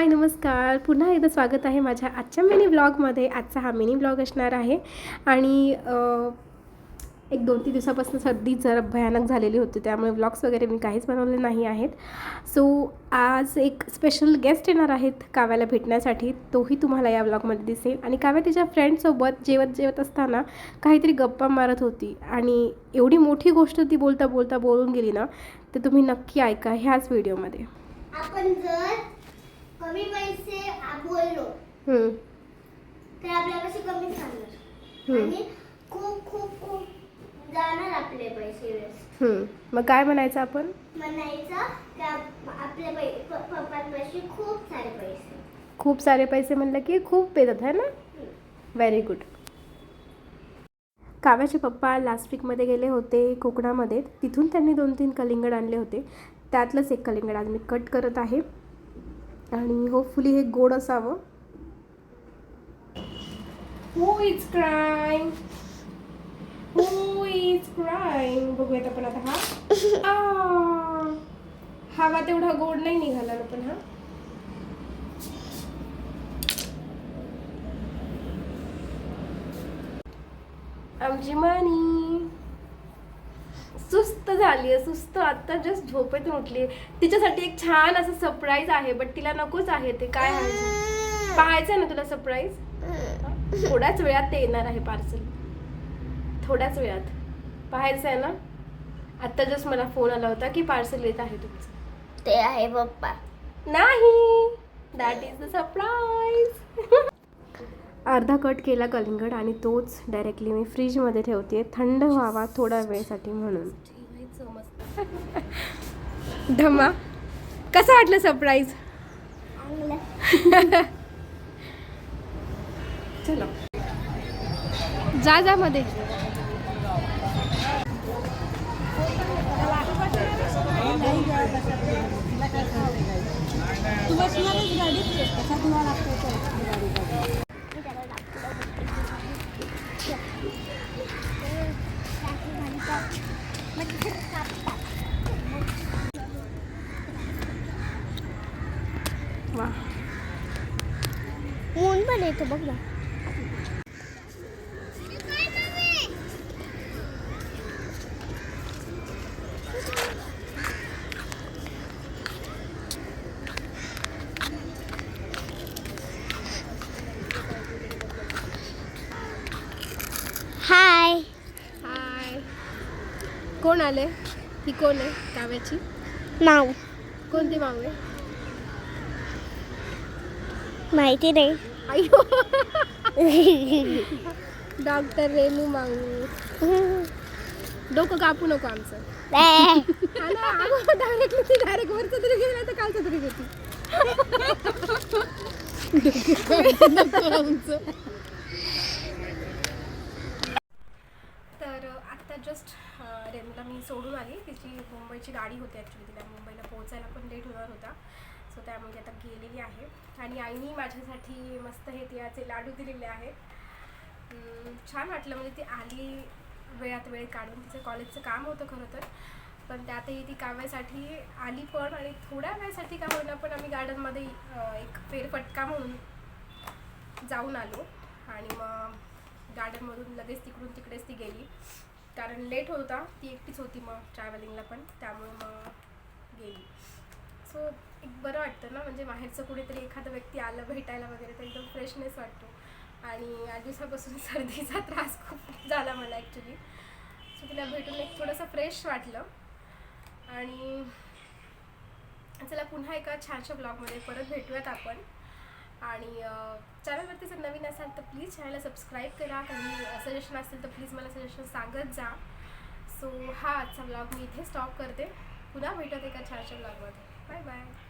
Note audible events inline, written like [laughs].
हाय नमस्कार. पुन्हा एकदा स्वागत आहे माझ्या आजच्या मिनी ब्लॉगमध्ये आजचा हा मिनी ब्लॉग असणार आहे. आणि एक दोन तीन दिवसापासून सर्दी जरा भयानक झालेली होती त्यामुळे ब्लॉग्स वगैरे मी काहीच बनवले नाही आहेत. सो आज एक स्पेशल गेस्ट येणार आहेत काव्याला भेटण्यासाठी. तोही तुम्हाला या ब्लॉगमध्ये दिसेल. आणि काव्या तिच्या फ्रेंडसोबत जेवत जेवत असताना काहीतरी गप्पा मारत होती. आणि एवढी मोठी गोष्ट ती बोलता बोलता बोलून गेली ना तर तुम्ही नक्की ऐका ह्याच व्हिडिओमध्ये आपण जर कमी पैसे बोललो तर आपल्यापाशी कमी हम्म. आणि खूप खूप खूप जाणार आपले पैसे वेस्ट. मग काय म्हणायचं आपण? म्हणायचं की आपल्या पप्पांपाशी खूप सारे पैसे. खूप सारे पैसे म्हणलं की खूप येतात है ना? व्हेरी गुड काव्याचे पप्पा लास्ट वीकमध्ये गेले होते कोकणामध्ये. तिथून त्यांनी दोन तीन कलिंगड आणले होते. त्यातलंच एक कलिंगड आज मी कट करत आहे. आणि होपफुली हे गोड असावं. Who is crying who is crime बघूयात आपण आता हा. हवा तेवढा गोड नाही निघाला ना पण हा. आमची मानी. सुस्त झाली आहे सुस्त. आता जस्ट झोपेतून उठली तिच्यासाठी एक छान असं सरप्राईज आहे बट तिला नकोच आहे ते. काय आहे? पाहायचं आहे ना तुला सरप्राईज थोड्याच वेळात ते येणार आहे पार्सल थोड्याच वेळात. पाहायचं आहे ना? आता जस्ट मला फोन आला होता की पार्सल येत आहे तुमचं. ते आहे पप्पा. नाही. दॅट इज द सरप्राईज अर्धा कट केला कलिंगड आणि तोच डायरेक्टली मी फ्रीजमध्ये ठेवते. थंड व्हावा थोड्या वेळेसाठी म्हणून. धमा कसं वाटलं सरप्राईज चलो. जा जा मध्ये. वा ऊन पण येतो बघ ना हाय हाय कोण आले ही कोण आहे काव्याची नाव कोणती मागणी माहिती नाही. अयो. [laughs] डॉक्टर रेणू मांगू डोकं कापू नको आमचं. डायरेक्टली ती डायरेक्ट वरचं तरी घेते नाही तर कालचं तरी तर आत्ता जस्ट रेणूला मी सोडून आली. तिची मुंबईची गाडी होती ॲक्च्युली तिला मुंबईला पोहोचायला पण लेट होणार होता. त्यामुळे आता गेलेली आहे. आणि आईनी माझ्यासाठी मस्त हे तिळाचे लाडू दिलेले आहेत. छान वाटलं. म्हणजे ती आली वेळात वेळ काढून. तिचं कॉलेजचं काम होतं खरं तर. पण त्यातही ती कामासाठी आली पण आणि थोड्या वेळासाठी का होईना पण आम्ही गार्डनमध्ये एक फेरफटका म्हणून जाऊन आलो. आणि मग गार्डनमधून लगेच तिकडून तिकडेच ती गेली. कारण लेट होता. ती एकटीच होती मग ट्रॅव्हलिंगला पण. त्यामुळे मग गेली. सो एक बरं वाटतं ना म्हणजे बाहेरचं कुठेतरी एखादा व्यक्ती आलं भेटायला वगैरे तर एकदम फ्रेशनेस वाटतो. आणि आठ दिवसापासून [laughs] सर्दीचा त्रास खूप झाला मला ॲक्च्युली सो तिला भेटून एक थोडंसं फ्रेश वाटलं. आणि चला पुन्हा एका छानशा ब्लॉगमध्ये परत भेटूयात आपण. आणि चॅनलवरती जर नवीन असाल तर प्लीज चॅनलला सबस्क्राईब करा. काही सजेशन असेल तर प्लीज मला सजेशन सांगत जा. सो हा आजचा ब्लॉग मी इथे स्टॉप करते. पुन्हा भेटत एका छानशा ब्लॉगमध्ये Bye bye.